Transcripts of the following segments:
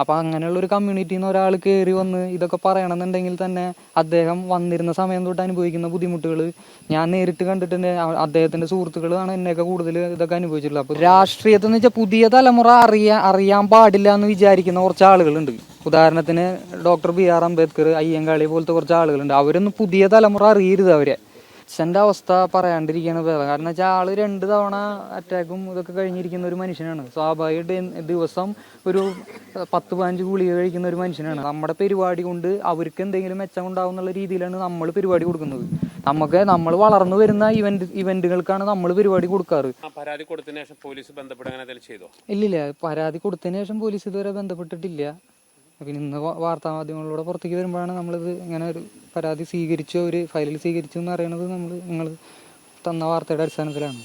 അപ്പൊ അങ്ങനെയുള്ള ഒരു കമ്മ്യൂണിറ്റിയിൽ നിന്ന് ഒരാൾ കയറി വന്ന് ഇതൊക്കെ പറയണമെന്നുണ്ടെങ്കിൽ തന്നെ അദ്ദേഹം വന്നിരുന്ന സമയം തൊട്ട് അനുഭവിക്കുന്ന ബുദ്ധിമുട്ടുകൾ ഞാൻ നേരിട്ട് കണ്ടിട്ടുണ്ട്. അദ്ദേഹത്തിന്റെ സുഹൃത്തുക്കളാണ് എന്നെയൊക്കെ കൂടുതൽ ഇതൊക്കെ അനുഭവിച്ചിട്ടുള്ളത്. അപ്പൊ രാഷ്ട്രീയത്തിൽ എന്ന് വെച്ചാൽ പുതിയ തലമുറ അറിയാൻ അറിയാൻ പാടില്ല എന്ന് വിചാരിക്കുന്ന കുറച്ച് ആളുകളുണ്ട്. ഉദാഹരണത്തിന് doctor B R Ambedkar Ayyankali പോലത്തെ കുറച്ച് ആളുകളുണ്ട്. അവരൊന്നും പുതിയ തലമുറ അറിയരുത് അവരെ. അച്ഛന്റെ അവസ്ഥ പറയാണ്ടിരിക്കുകയാണ് ഭേദം കാരണം വെച്ചാൽ ആൾ രണ്ട് തവണ അറ്റാക്കും ഇതൊക്കെ കഴിഞ്ഞിരിക്കുന്ന ഒരു മനുഷ്യനാണ്. സ്വാഭാവികമായിട്ട് ദിവസം ഒരു പത്ത് പതിനഞ്ച് ഗുളിക കഴിക്കുന്ന ഒരു മനുഷ്യനാണ്. നമ്മുടെ പരിപാടി കൊണ്ട് അവർക്ക് എന്തെങ്കിലും മെച്ചം ഉണ്ടാവും എന്നുള്ള രീതിയിലാണ് നമ്മൾ പരിപാടി കൊടുക്കുന്നത്. നമുക്ക് നമ്മൾ വളർന്നു വരുന്ന ഇവന്റ് ഇവന്റുകൾക്കാണ് നമ്മൾ പരിപാടി കൊടുക്കാറ്. പരാതി കൊടുത്തതിന് ശേഷം പോലീസ് ബന്ധപ്പെട്ട് അങ്ങനെ ചെയ്തോ? ഇല്ലില്ല പരാതി കൊടുത്തതിന് ശേഷം പോലീസ് ഇതുവരെ ബന്ധപ്പെട്ടിട്ടില്ല. പിന്നെ ഇന്ന് വാർത്താമാധ്യമങ്ങളിലൂടെ വാർത്താ മാധ്യമങ്ങളിലൂടെ പുറത്തേക്ക് വരുമ്പോഴാണ് നമ്മളിത് ഇങ്ങനെ ഒരു പരാതി സ്വീകരിച്ചു ഒരു ഫയലിൽ സ്വീകരിച്ചു എന്ന് അറിയണത് നമ്മൾ നിങ്ങൾ തന്ന വാർത്തയുടെ അടിസ്ഥാനത്തിലാണ്.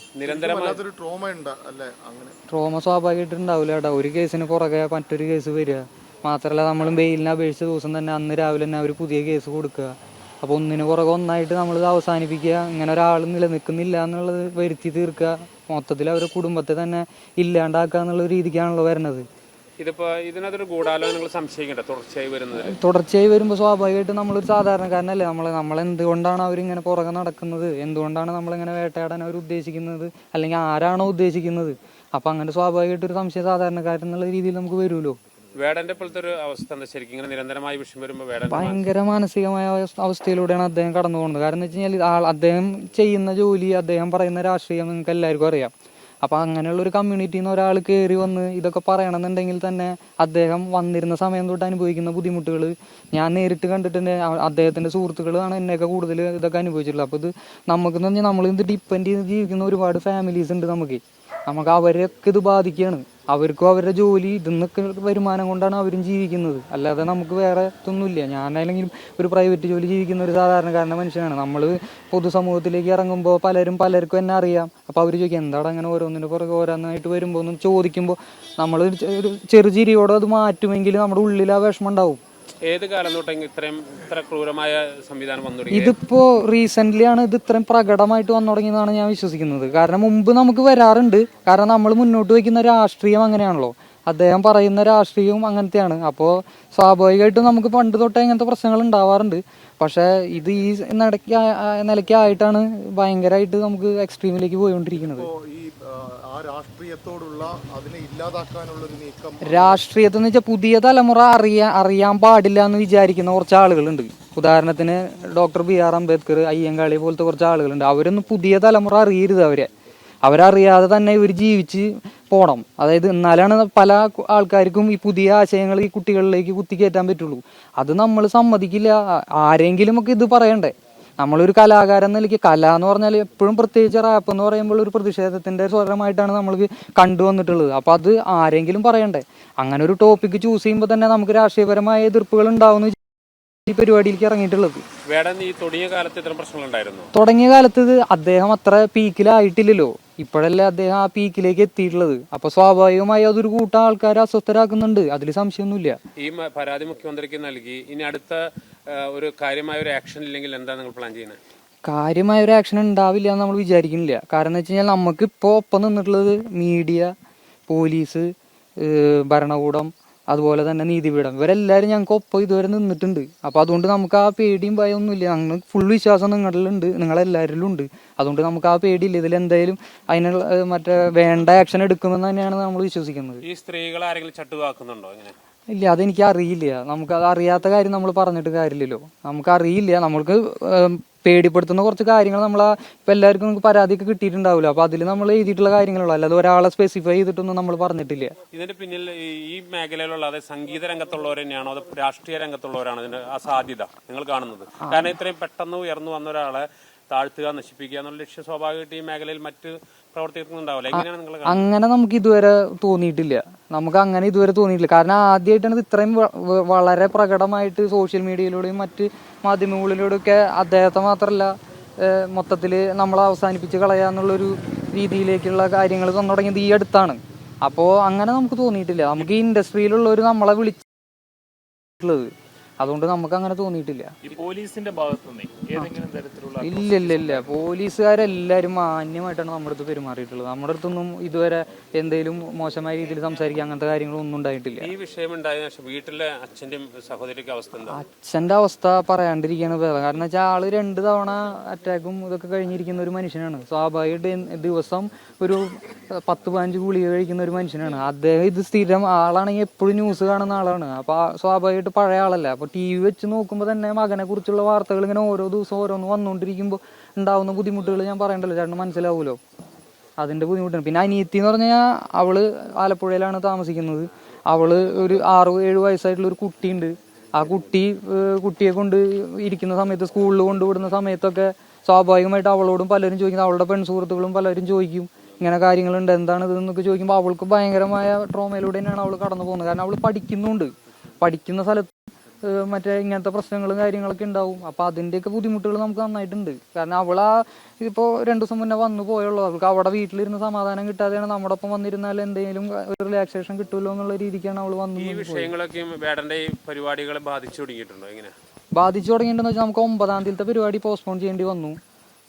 ട്രോമ ഉണ്ട് അല്ലേ? അങ്ങനെ. ട്രോമ സ്വാഭാവികമായിട്ട് ഉണ്ടാവില്ല കേട്ടോ. ഒരു കേസിന് പുറകെ മറ്റൊരു കേസ് വരിക. മാത്രമല്ല നമ്മൾ ബെയിലിനെ അപേക്ഷിച്ച ദിവസം തന്നെ അന്ന് രാവിലെ തന്നെ അവർ പുതിയ കേസ് കൊടുക്കുക. അപ്പോൾ ഒന്നിന് പുറകെ ഒന്നായിട്ട് നമ്മളിത് അവസാനിപ്പിക്കുക. ഇങ്ങനെ ഒരാൾ നിലനിൽക്കുന്നില്ല എന്നുള്ളത് വരുത്തി തീർക്കുക. മൊത്തത്തിൽ അവരുടെ കുടുംബത്തെ തന്നെ ഇല്ലാണ്ടാക്കുക എന്നുള്ള രീതിക്കാണല്ലോ വരുന്നത് ഇതിപ്പോ ഇതിനകത്തൊരു ഗൂഢാലോചനകൾ സംശയിക്കണ്ട തുടർച്ചയായി വരുന്നത് തുടർച്ചയായി വരുമ്പോൾ സ്വാഭാവികമായിട്ട് നമ്മളൊരു സാധാരണക്കാരനല്ലേ? നമ്മൾ നമ്മൾ എന്തുകൊണ്ടാണ് അവരിങ്ങനെ പുറകെ നടക്കുന്നത്? എന്തുകൊണ്ടാണ് നമ്മളിങ്ങനെ വേട്ടയാടാൻ അവർ ഉദ്ദേശിക്കുന്നത്? അല്ലെങ്കിൽ ആരാണോ ഉദ്ദേശിക്കുന്നത്? അപ്പം അങ്ങനെ സ്വാഭാവികമായിട്ട് ഒരു സംശയം സാധാരണക്കാരൻ എന്നുള്ള രീതിയിൽ നമുക്ക് വരുമല്ലോ. വേടന്റെ പോലത്തെ ഒരു അവസ്ഥ എന്താ? ശരിക്കും ഇങ്ങനെ നിരന്തരമായി വിഷയം വരുമ്പോൾ വേടൻ ഭയങ്കര മാനസികമായ അവസ്ഥ- അവസ്ഥയിലൂടെയാണ് അദ്ദേഹം കടന്നു പോകുന്നത് കാരണം എന്ന് വെച്ച് കഴിഞ്ഞാൽ അദ്ദേഹം ചെയ്യുന്ന ജോലി അദ്ദേഹം പറയുന്ന രാഷ്ട്രീയം നിങ്ങൾക്ക് എല്ലാവർക്കും അറിയാം. അപ്പൊ അങ്ങനെയുള്ള ഒരു കമ്മ്യൂണിറ്റിയിൽ നിന്ന് ഒരാൾ കയറി വന്ന് ഇതൊക്കെ പറയണമെന്നുണ്ടെങ്കിൽ തന്നെ അദ്ദേഹം വന്നിരുന്ന സമയം തൊട്ട് അനുഭവിക്കുന്ന ബുദ്ധിമുട്ടുകൾ ഞാൻ നേരിട്ട് കണ്ടിട്ടുണ്ട് അദ്ദേഹത്തിന്റെ സുഹൃത്തുക്കളാണ് എന്നെയൊക്കെ കൂടുതൽ ഇതൊക്കെ അനുഭവിച്ചിട്ടുള്ളത്. അപ്പൊ ഇത് നമുക്കെന്ന് പറഞ്ഞാൽ ഇത് ഡിപ്പെൻഡ് ചെയ്ത് ജീവിക്കുന്ന ഒരുപാട് ഫാമിലീസ് ഉണ്ട് നമുക്ക്. നമുക്ക് അവരെയൊക്കെ ഇത് ബാധിക്കുകയാണ്. അവർക്കും അവരുടെ ജോലി ഇതിന്നൊക്കെ വരുമാനം കൊണ്ടാണ് അവരും ജീവിക്കുന്നത്. അല്ലാതെ നമുക്ക് വേറെ ഇതൊന്നുമില്ല. ഞാനാണെങ്കിലും ഒരു പ്രൈവറ്റ് ജോലി ജീവിക്കുന്ന ഒരു സാധാരണക്കാരന്റെ മനുഷ്യനാണ്. നമ്മൾ പൊതുസമൂഹത്തിലേക്ക് ഇറങ്ങുമ്പോൾ പലരും പലർക്കും എന്നെ അറിയാം. അപ്പോൾ അവർ ചോദിക്കും എന്താണ് അങ്ങനെ ഓരോന്നിന് പുറകെ ഓരോന്നായിട്ട് വരുമ്പോൾ എന്ന് ചോദിക്കുമ്പോൾ നമ്മൾ ഒരു ചെറുചിരിയോടെ അത് മാറ്റുമെങ്കിൽ നമ്മുടെ ഉള്ളിൽ ആ വിഷമം ഉണ്ടാവും. ഏത് കാലം ഇത്രയും ഇത്ര ക്രൂരമായ സംവിധാനം വന്നു ഇതിപ്പോ റീസെന്റ് ആണ് ഇത് ഇത്രയും പ്രകടമായിട്ട് വന്നു തുടങ്ങിയതാണ് ഞാൻ വിശ്വസിക്കുന്നത്. കാരണം മുമ്പ് നമുക്ക് വരാറുണ്ട്. കാരണം നമ്മൾ മുന്നോട്ട് വയ്ക്കുന്ന രാഷ്ട്രീയം അങ്ങനെയാണല്ലോ. അദ്ദേഹം പറയുന്ന രാഷ്ട്രീയവും അങ്ങനത്തെയാണ്. അപ്പോൾ സ്വാഭാവികമായിട്ടും നമുക്ക് പണ്ട് തൊട്ടേ ഇങ്ങനത്തെ പ്രശ്നങ്ങൾ ഉണ്ടാവാറുണ്ട്. പക്ഷേ ഇത് ഈ നിലയ്ക്ക് നിലയ്ക്കായിട്ടാണ് ഭയങ്കരമായിട്ട് നമുക്ക് എക്സ്ട്രീമിലേക്ക് പോയിക്കൊണ്ടിരിക്കുന്നത്. രാഷ്ട്രീയത്തെ എന്ന് വെച്ചാൽ പുതിയ തലമുറ അറിയാ അറിയാൻ പാടില്ല എന്ന് വിചാരിക്കുന്ന കുറച്ച് ആളുകളുണ്ട്. ഉദാഹരണത്തിന് doctor B R Ambedkar Ayyankali പോലത്തെ കുറച്ച് ആളുകളുണ്ട്. അവരൊന്നും പുതിയ തലമുറ അറിയരുത് അവരെ. അവരറിയാതെ തന്നെ ഇവർ ജീവിച്ച് പോണം. അതായത് എന്നാലാണ് പല ആൾക്കാർക്കും ഈ പുതിയ ആശയങ്ങൾ ഈ കുട്ടികളിലേക്ക് കുത്തിക്കയറ്റാൻ പറ്റുള്ളൂ. അത് നമ്മൾ സമ്മതിക്കില്ല. ആരെങ്കിലും ഒക്കെ ഇത് പറയണ്ടേ? നമ്മളൊരു കലാകാരൻ നിലയ്ക്ക് കല എന്ന് പറഞ്ഞാൽ എപ്പോഴും പ്രത്യേകിച്ച് റാപ്പ് എന്ന് പറയുമ്പോൾ ഒരു പ്രതിഷേധത്തിന്റെ സ്വരമായിട്ടാണ് നമ്മൾ കണ്ടുവന്നിട്ടുള്ളത് അപ്പൊ അത് ആരെങ്കിലും പറയണ്ടേ? അങ്ങനെ ഒരു ടോപ്പിക് ചൂസ് ചെയ്യുമ്പോൾ തന്നെ നമുക്ക് രാഷ്ട്രീയപരമായ എതിർപ്പുകൾ ഉണ്ടാവുന്ന ഈ പരിപാടിയിലേക്ക് ഇറങ്ങിയിട്ടുള്ളത്. വേടൻ ഈ തുടങ്ങിയ കാലത്ത് ഇത്തരം തുടങ്ങിയ കാലത്ത് ഇത് അദ്ദേഹം അത്ര പീക്കിലായിട്ടില്ലല്ലോ. ഇപ്പോഴല്ലേ അദ്ദേഹം ആ പീക്കിലേക്ക് എത്തിയിട്ടുള്ളത്. അപ്പൊ സ്വാഭാവികമായി അതൊരു കൂട്ടം ആൾക്കാരെ അസ്വസ്ഥരാക്കുന്നുണ്ട്. അതിൽ സംശയമൊന്നുമില്ല. ഈ മ- പരാതി മുഖ്യമന്ത്രിക്ക് നൽകി. ഇനി അടുത്ത ആ, ഒരു കാര്യമായ ഒരു ആക്ഷൻ ഇല്ലെങ്കിൽ എന്താ നിങ്ങൾ പ്ലാൻ ചെയ്യുന്നത് കാര്യമായ ഒരു ആക്ഷൻ ഉണ്ടാവില്ല എന്ന് നമ്മൾ വിചാരിക്കുന്നില്ല. കാരണം എന്ന് വെച്ച് കഴിഞ്ഞാൽ നമുക്ക് ഇപ്പോൾ ഒപ്പം നിന്നിട്ടുള്ളത് മീഡിയ പോലീസ് ഏഹ് ഭരണകൂടം അതുപോലെ തന്നെ നീതിപീഠം. ഇവരെല്ലാവരും ഞങ്ങൾക്ക് ഒപ്പം ഇതുവരെ നിന്നിട്ടുണ്ട്. അപ്പൊ അതുകൊണ്ട് നമുക്ക് ആ പേടിയും ഭയം ഒന്നുമില്ല ഞങ്ങൾ ഫുൾ വിശ്വാസം നിങ്ങളിലുണ്ട്. നിങ്ങളെല്ലാവരിലും ഉണ്ട്. അതുകൊണ്ട് നമുക്ക് ആ പേടിയില്ല. ഇതിൽ എന്തായാലും അതിനുള്ള മറ്റേ വേണ്ട ആക്ഷൻ എടുക്കുമെന്ന് തന്നെയാണ് നമ്മൾ വിശ്വസിക്കുന്നത്. ഈ സ്ത്രീകൾ ആരെങ്കിലും ചട്ടുവാക്കുന്നുണ്ടോ ഇങ്ങനെ? ഇല്ല അതെനിക്ക് അറിയില്ല. നമുക്ക് അത് അറിയാത്ത കാര്യം നമ്മൾ പറഞ്ഞിട്ട് കാര്യമില്ലല്ലോ. നമുക്ക് അറിയില്ല നമ്മൾക്ക് പേടിപ്പെടുത്തുന്ന കുറച്ച് കാര്യങ്ങൾ നമ്മൾ ഇപ്പം എല്ലാവർക്കും നമുക്ക് പരാതിയൊക്കെ കിട്ടിയിട്ടുണ്ടാവില്ല അപ്പൊ അതിൽ നമ്മൾ എഴുതിയിട്ടുള്ള കാര്യങ്ങളുള്ളൂ അല്ലാതെ ഒരാളെ സ്പെസിഫൈ ചെയ്തിട്ടൊന്നും നമ്മൾ പറഞ്ഞിട്ടില്ല. ഇതിന്റെ പിന്നിൽ ഈ- ഈ മേഖലയിലുള്ള അതായത് സംഗീത രംഗത്തുള്ളവർ തന്നെയാണോ? അതോ രാഷ്ട്രീയ രംഗത്തുള്ളവരാണോ ഇതിന്റെ ആ സാധ്യത നിങ്ങൾ കാണുന്നത്? കാരണം ഇത്രയും പെട്ടെന്ന് ഉയർന്നു വന്ന ഒരാളെ താഴ്ത്തുക നശിപ്പിക്കുക എന്നുള്ള ലക്ഷ്യം സ്വാഭാവികമായിട്ട് ഈ മേഖലയിൽ മറ്റ് പ്രവർത്തിക്കുന്നുണ്ടാവില്ല എങ്ങനെയാണ് നിങ്ങൾ അങ്ങനെ നമുക്ക് ഇതുവരെ തോന്നിയിട്ടില്ല. നമുക്ക് അങ്ങനെ ഇതുവരെ തോന്നിയിട്ടില്ല. കാരണം ആദ്യമായിട്ടാണ് ഇത് ഇത്രയും വളരെ പ്രകടമായിട്ട് സോഷ്യൽ മീഡിയയിലൂടെയും മറ്റ് മാധ്യമങ്ങളിലൂടെയും ഒക്കെ അദ്ദേഹത്തെ മാത്രമല്ല മൊത്തത്തിൽ നമ്മൾ അവസാനിപ്പിച്ച് കളയുക എന്നുള്ളൊരു രീതിയിലേക്കുള്ള കാര്യങ്ങൾ വന്നു തുടങ്ങിയത് ഈ അടുത്താണ്. അപ്പോൾ അങ്ങനെ നമുക്ക് തോന്നിയിട്ടില്ല. നമുക്ക് ഈ ഇൻഡസ്ട്രിയിലുള്ളവർ നമ്മളെ വിളിച്ചിട്ടുള്ളത് അതുകൊണ്ട് നമുക്ക് അങ്ങനെ തോന്നിയിട്ടില്ല. ഈ പോലീസിന്റെ ഭാഗത്തുനിന്ന് ഏതെങ്കിലും തരത്തിലുള്ള ഇല്ല ഇല്ല ഇല്ല. പോലീസുകാരെല്ലാവരും മാന്യമായിട്ടാണ് നമ്മുടെ അടുത്ത് പെരുമാറിയിട്ടുള്ളത്. നമ്മുടെ അടുത്തൊന്നും ഇതുവരെ എന്തെങ്കിലും മോശമായ രീതിയിൽ സംസാരിക്കുക അങ്ങനത്തെ കാര്യങ്ങളൊന്നും ഉണ്ടായിട്ടില്ല. ഈ വിഷയം ഉണ്ടായതിനു ശേഷം വീട്ടിലെ അച്ഛന്റെ സഹോദരിക്ക് അവസ്ഥ എന്താ? അച്ഛന്റെ അവസ്ഥ പറയാണ്ടിരിക്കുകയാണ് ഭേദം കാരണം വെച്ചാൽ ആൾ രണ്ട് തവണ അറ്റാക്കും ഇതൊക്കെ കഴിഞ്ഞിരിക്കുന്ന ഒരു മനുഷ്യനാണ്. സ്വാഭാവികമായിട്ട് ദിവസം ഒരു പത്ത് പതിനഞ്ച് ഗുളിക കഴിക്കുന്ന ഒരു മനുഷ്യനാണ്. അദ്ദേഹം ഇത് സ്ഥിരം ആളാണെങ്കിൽ എപ്പോഴും ന്യൂസ് കാണുന്ന ആളാണ്. അപ്പൊ സ്വാഭാവികമായിട്ട് പഴയ ആളല്ല. അപ്പൊ ടി വി വെച്ച് നോക്കുമ്പോൾ തന്നെ മകനെ കുറിച്ചുള്ള വാർത്തകൾ ഇങ്ങനെ ഓരോ ദിവസം ഓരോന്ന് വന്നുകൊണ്ടിരിക്കുമ്പോൾ ഉണ്ടാവുന്ന ബുദ്ധിമുട്ടുകൾ ഞാൻ പറയണ്ടല്ലോ ചേട്ടന് മനസ്സിലാവുമല്ലോ അതിന്റെ ബുദ്ധിമുട്ടാണ്. പിന്നെ അനിയത്തി എന്ന് പറഞ്ഞാൽ അവൾ ആലപ്പുഴയിലാണ് താമസിക്കുന്നത്. അവൾ ഒരു ആറ് ഏഴ് വയസ്സായിട്ടുള്ള ഒരു കുട്ടിയുണ്ട്. ആ കുട്ടി കുട്ടിയെ കൊണ്ട് ഇരിക്കുന്ന സമയത്ത് സ്കൂളിൽ കൊണ്ടുവിടുന്ന സമയത്തൊക്കെ സ്വാഭാവികമായിട്ട് അവളോടും പലരും ചോദിക്കും അവളുടെ പെൺസുഹൃത്തുക്കളും പലരും ചോദിക്കും ഇങ്ങനെ കാര്യങ്ങളുണ്ട് എന്താണ് ഇത് എന്നൊക്കെ ചോദിക്കുമ്പോൾ അവൾക്ക് ഭയങ്കരമായ ട്രോമയിലൂടെ തന്നെയാണ് അവൾ കടന്നു പോകുന്നത്. കാരണം അവൾ പഠിക്കുന്നുണ്ട്. പഠിക്കുന്ന സ്ഥലത്ത് മറ്റേ ഇങ്ങനത്തെ പ്രശ്നങ്ങളും കാര്യങ്ങളൊക്കെ ഉണ്ടാവും. അപ്പൊ അതിന്റെയൊക്കെ ബുദ്ധിമുട്ടുകൾ നമുക്ക് നന്നായിട്ടുണ്ട്. കാരണം അവളാ ഇപ്പോ രണ്ടു ദിവസം മുന്നേ വന്നു പോയുള്ളൂ. അവൾക്ക് അവിടെ വീട്ടിലിരുന്ന് സമാധാനം കിട്ടാതെയാണ് നമ്മുടെ ഒപ്പം വന്നിരുന്നാൽ എന്തെങ്കിലും ഒരു റിലാക്സേഷൻ കിട്ടുമല്ലോ എന്നുള്ള രീതിക്കാണ് അവൾ വന്നു ഈ വിഷയങ്ങളൊക്കെ വേടന്റെ പരിപാടികളെ ബാധിച്ചു തുടങ്ങിയിട്ടുണ്ടോ എങ്ങനെ ബാധിച്ചു തുടങ്ങിയിട്ടുണ്ടെന്ന് വെച്ചാൽ നമുക്ക് ഒമ്പതാം തീയതിയിലത്തെ പരിപാടി പോസ്റ്റ്പോൺ ചെയ്യേണ്ടി വന്നു.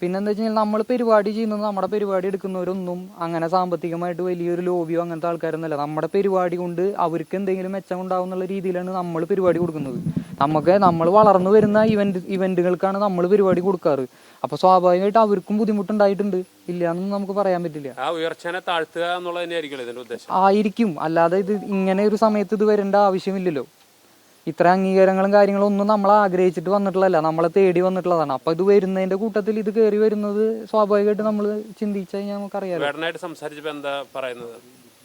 പിന്നെ എന്താ വെച്ച് കഴിഞ്ഞാൽ നമ്മൾ പരിപാടി ചെയ്യുന്നത് നമ്മുടെ പരിപാടി എടുക്കുന്നവരൊന്നും അങ്ങനെ സാമ്പത്തികമായിട്ട് വലിയൊരു ലോബിയോ അങ്ങനത്തെ ആൾക്കാരൊന്നുമല്ല. നമ്മുടെ പരിപാടി കൊണ്ട് അവർക്ക് എന്തെങ്കിലും മെച്ചം ഉണ്ടാവും എന്നുള്ള രീതിയിലാണ് നമ്മൾ പരിപാടി കൊടുക്കുന്നത്. നമുക്ക് നമ്മൾ വളർന്നു വരുന്ന ഇവന്റ് ഇവന്റുകൾക്കാണ് നമ്മൾ പരിപാടി കൊടുക്കാറ്. അപ്പൊ സ്വാഭാവികമായിട്ട് അവർക്കും ബുദ്ധിമുട്ടുണ്ടായിട്ടുണ്ട്. ഇല്ല എന്നൊന്നും നമുക്ക് പറയാൻ പറ്റില്ല. ആ ഉയർച്ചനെ താഴ്ത്തുക എന്നുള്ളത് ആയിരിക്കും. അല്ലാതെ ഇത് ഇങ്ങനെ ഒരു സമയത്ത് ഇത് വരേണ്ട ആവശ്യമില്ലല്ലോ. ഇത്ര അംഗീകാരങ്ങളും കാര്യങ്ങളും ഒന്നും നമ്മൾ ആഗ്രഹിച്ചിട്ട് വന്നിട്ടുള്ളതല്ല. നമ്മളെ തേടി വന്നിട്ടുള്ളതാണ്. അപ്പൊ ഇത് വരുന്നതിന്റെ കൂട്ടത്തിൽ ഇത് കയറി വരുന്നത് സ്വാഭാവികമായിട്ട് നമ്മൾ ചിന്തിച്ചു കഴിഞ്ഞാൽ പറയുന്നത്?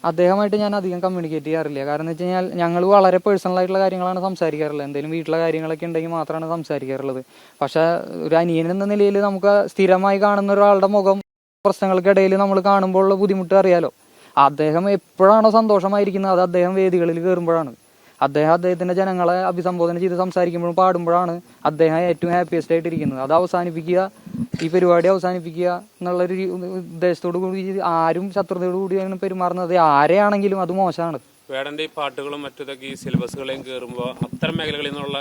അദ്ദേഹമായിട്ട് ഞാൻ അധികം കമ്മ്യൂണിക്കേറ്റ് ചെയ്യാറില്ല. കാരണം വെച്ച് കഴിഞ്ഞാൽ ഞങ്ങൾ വളരെ പേഴ്സണൽ ആയിട്ടുള്ള കാര്യങ്ങളാണ് സംസാരിക്കാറുള്ളത്. എന്തെങ്കിലും വീട്ടിലെ കാര്യങ്ങളൊക്കെ ഉണ്ടെങ്കിൽ മാത്രമാണ് സംസാരിക്കാറുള്ളത്. പക്ഷെ ഒരു അനിയൻ എന്ന നിലയിൽ നമുക്ക് സ്ഥിരമായി കാണുന്ന ഒരാളുടെ മുഖം പ്രശ്നങ്ങൾക്കിടയിൽ നമ്മൾ കാണുമ്പോഴുള്ള ബുദ്ധിമുട്ട് അറിയാലോ. അദ്ദേഹം എപ്പോഴാണോ സന്തോഷമായിരിക്കുന്നത് അത് അദ്ദേഹം വേദികളിൽ കയറുമ്പോഴാണ് അദ്ദേഹം അദ്ദേഹത്തിന്റെ ജനങ്ങളെ അഭിസംബോധന ചെയ്ത് സംസാരിക്കുമ്പോഴും പാടുമ്പോഴാണ് അദ്ദേഹം ഏറ്റവും ഹാപ്പിയസ്റ്റ് ആയിട്ടിരിക്കുന്നത്. അത് അവസാനിപ്പിക്കുക ഈ പരിപാടി അവസാനിപ്പിക്കുക എന്നുള്ളൊരു ഉദ്ദേശത്തോടു കൂടി ആരും ശത്രുതയോടു കൂടിയാണ് പെരുമാറുന്നത് ആരെയാണെങ്കിലും അത് മോശമാണ്. വേടന്റെ ഈ പാട്ടുകളും മറ്റൊക്കെ ഈ സിലബസുകളെയും കയറുമ്പോൾ അത്തരം മേഖലകളിൽ നിന്നുള്ള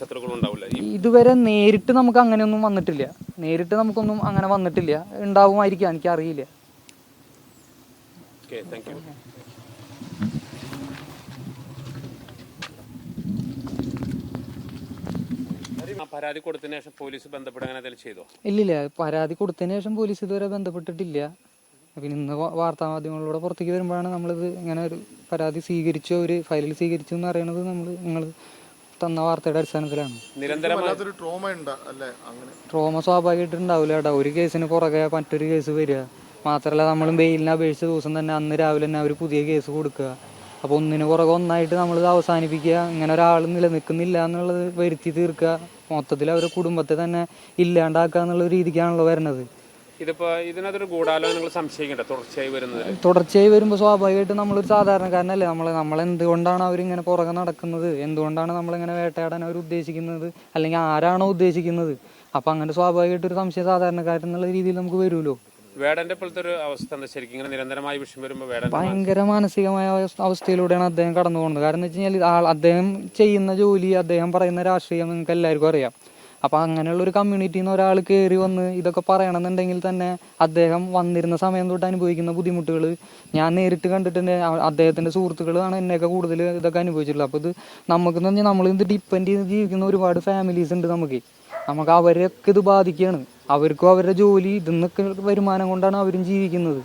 ശത്രുക്കളും ഉണ്ടാവില്ല. ഇതുവരെ നേരിട്ട് നമുക്ക് അങ്ങനെയൊന്നും വന്നിട്ടില്ല. നേരിട്ട് നമുക്കൊന്നും അങ്ങനെ വന്നിട്ടില്ല. ഉണ്ടാവുമായിരിക്കാം എനിക്കറിയില്ല. ഓക്കെ താങ്ക് യു പരാതി കൊടുത്തതിന് ശേഷം പോലീസ് ചെയ്തോ? ഇല്ലില്ല പരാതി കൊടുത്തതിന് ശേഷം പോലീസ് ഇതുവരെ ബന്ധപ്പെട്ടിട്ടില്ല. പിന്നെ ഇന്ന് വാർത്താ മാധ്യമങ്ങളിലൂടെ പുറത്തേക്ക് വരുമ്പോഴാണ് നമ്മളിത് ഇങ്ങനെ ഒരു പരാതി സ്വീകരിച്ചു ഒരു ഫയലിൽ സ്വീകരിച്ചു എന്ന് അറിയണത് നമ്മൾ നിങ്ങൾ തന്ന വാർത്തയുടെ അടിസ്ഥാനത്തിലാണ്. ട്രോമ ഉണ്ട് അല്ലേ? അങ്ങനെ. ട്രോമ സ്വാഭാവികമായിട്ട് ഉണ്ടാവില്ല കേട്ടോ. ഒരു കേസിന് പുറകെ മറ്റൊരു കേസ് വരിക. മാത്രമല്ല നമ്മൾ ബെയിലിനെ അപേക്ഷിച്ച ദിവസം തന്നെ അന്ന് രാവിലെ തന്നെ അവർ പുതിയ കേസ് കൊടുക്കുക. അപ്പോൾ ഒന്നിന് പുറകെ ഒന്നായിട്ട് നമ്മളിത് അവസാനിപ്പിക്കുക. ഇങ്ങനെ ഒരാൾ നിലനിൽക്കുന്നില്ല എന്നുള്ളത് വരുത്തി തീർക്കുക. മൊത്തത്തിൽ അവരുടെ കുടുംബത്തെ തന്നെ ഇല്ലാണ്ടാക്കുക എന്നുള്ള രീതിക്കാണല്ലോ വരുന്നത് ഇതിപ്പോ ഇതിനകത്തൊരു ഗൂഢാലോചനകൾ സംശയിക്കണ്ട തുടർച്ചയായി വരുന്നത്. തുടർച്ചയായി വരുമ്പോൾ സ്വാഭാവികമായിട്ട് നമ്മളൊരു സാധാരണക്കാരനല്ലേ? നമ്മൾ നമ്മൾ എന്തുകൊണ്ടാണ് അവരിങ്ങനെ പുറകെ നടക്കുന്നത്? എന്തുകൊണ്ടാണ് നമ്മളിങ്ങനെ വേട്ടയാടാൻ അവർ ഉദ്ദേശിക്കുന്നത്? അല്ലെങ്കിൽ ആരാണോ ഉദ്ദേശിക്കുന്നത്? അപ്പം അങ്ങനെ സ്വാഭാവികമായിട്ട് ഒരു സംശയം സാധാരണക്കാരൻ എന്നുള്ള രീതിയിൽ നമുക്ക് വരുമല്ലോ. വേടന്റെ പോലത്തെ ഒരു അവസ്ഥ ശരിക്കും? ഇങ്ങനെ നിരന്തരമായി വിഷയം വരുമ്പോൾ ഭയങ്കര മാനസികമായ അവസ്ഥ- അവസ്ഥയിലൂടെയാണ് അദ്ദേഹം കടന്നു പോകുന്നത് കാരണം വെച്ച് കഴിഞ്ഞാൽ അദ്ദേഹം ചെയ്യുന്ന ജോലി അദ്ദേഹം പറയുന്ന രാഷ്ട്രീയം നിങ്ങൾക്ക് എല്ലാവർക്കും അറിയാം. അപ്പൊ അങ്ങനെയുള്ള ഒരു കമ്മ്യൂണിറ്റിയിൽ നിന്ന് ഒരാൾ കയറി വന്ന് ഇതൊക്കെ പറയണമെന്നുണ്ടെങ്കിൽ തന്നെ അദ്ദേഹം വന്നിരുന്ന സമയം തൊട്ട് അനുഭവിക്കുന്ന ബുദ്ധിമുട്ടുകൾ ഞാൻ നേരിട്ട് കണ്ടിട്ടുണ്ട്. അദ്ദേഹത്തിന്റെ സുഹൃത്തുക്കളാണ് എന്നെയൊക്കെ കൂടുതൽ ഇതൊക്കെ അനുഭവിച്ചിട്ടുള്ളത്. അപ്പൊ ഇത് നമുക്ക് പറഞ്ഞാൽ നമ്മൾ ഇത് ഡിപ്പെൻഡ് ചെയ്ത് ജീവിക്കുന്ന ഒരുപാട് ഫാമിലീസ് ഉണ്ട് നമുക്ക്. നമുക്ക് അവരെയൊക്കെ ഇത് ബാധിക്കുകയാണ്. അവർക്കും അവരുടെ ജോലി ഇതിൽ നിന്നൊക്കെ വരുമാനം കൊണ്ടാണ് അവരും ജീവിക്കുന്നത്.